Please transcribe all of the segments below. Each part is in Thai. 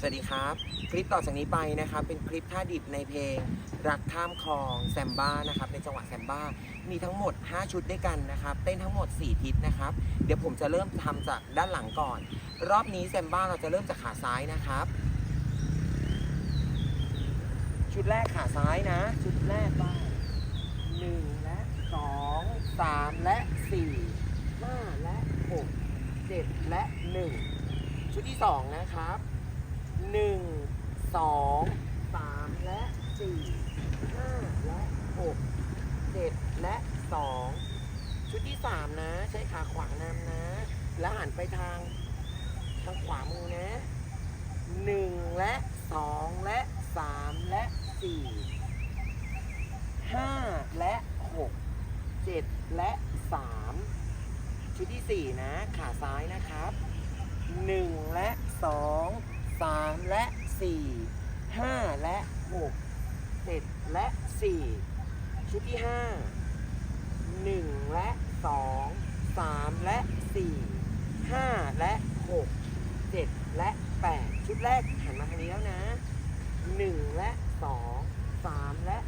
สวัสดีครับ คลิปต่อจากนี้ไปนะครับ เป็นคลิปท่าดิบในเพลง รักข้ามคลองแซมบ้านะครับในจังหวะแซมบ้ามีทั้งหมด 5 ชุดด้วยกันนะครับ เต้นทั้งหมด 4 ทิศนะครับ เดี๋ยวผมจะเริ่มทำจากด้านหลังก่อน รอบนี้แซมบ้าเราจะเริ่มจากขาซ้ายนะครับ ชุดแรกขาซ้ายนะ ชุดแรกบ้างหนึ่งและสองสามและสี่ห้าและหกเจ็ดและหนึ่งชุดที่สองนะครับ หนึ่งสองสามและสี่ห้าและหกเจ็ดและสองชุดที่สามนะ ใช้ขาขวานำนะ แล้วหันไปทางทางขวามือนะหนึ่งและสองและสามและสี่ห้าและหกเจ็ดและสามชุดที่สี่นะ ขาซ้ายนะครับหนึ่งและสอง 3 และ 4 5 และ 6 7 และ 4 ชุดที่ 5 1 และ 2 3 และ 4 5 และ 6 7 และ 8 ชุดแรกหันมาทางนี้แล้วนะ 1 และ 2 3 และ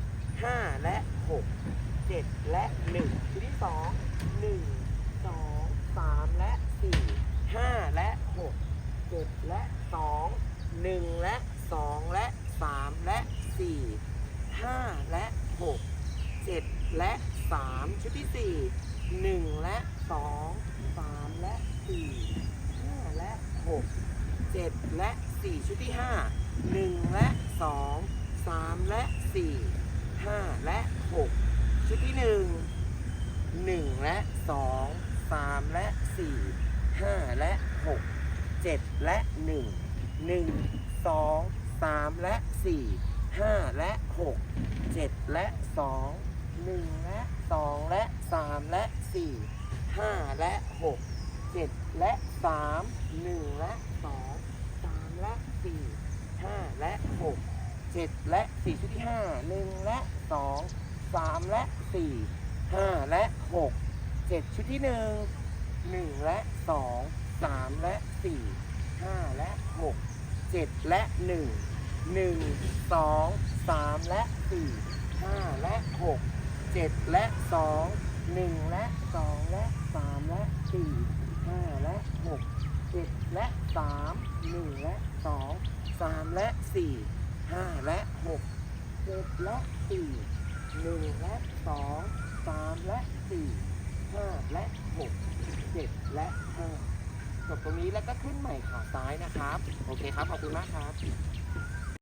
4 5 และ 6 7 และ 1 ชุดที่ 2 1 และ 2 และ 3 และ 4 5 และ 6 7 และ 3 ชุดที่ 4 1 และ 2 3 และ 4 5 และ 6 7 และ 4 ชุดที่ 5 1 และ 2 3 และ 4 5 และ 6 ชุดที่ 1 1 และ 2 3 และ 4 5 และ 6 7 และ 1 นึ่งหนึ่งสองสามและสี่ห้าและหกเจ็ดและสองหนึ่งและสองและสามและสี่ห้าและหกเจ็ดและสามหนึ่งและสองสามและสี่ห้าและหกเจ็ดและสี่ชุดที่ห้าหนึ่งและสองสามและสี่ห้าและหกเจ็ดชุดที่หนึ่งหนึ่งและสองสามและสี่ห้าและห กเจ็ดและหนึ่งหนึ่งสองสามและสี่ห้าและหกเจ็ดและสองหนึ่งและสองและสามและสี่ห้าและหกเจ็ดและสามหนึ่งและสองสามและสี่ห้าและหกเจ็ดและสี่หนึ่งและสองสามและสี่ห้าและหกเจ็ดและห้า จบตรงนี้แล้วก็ขึ้นใหม่ขาซ้ายนะครับ โอเคครับ ขอบคุณมากครับ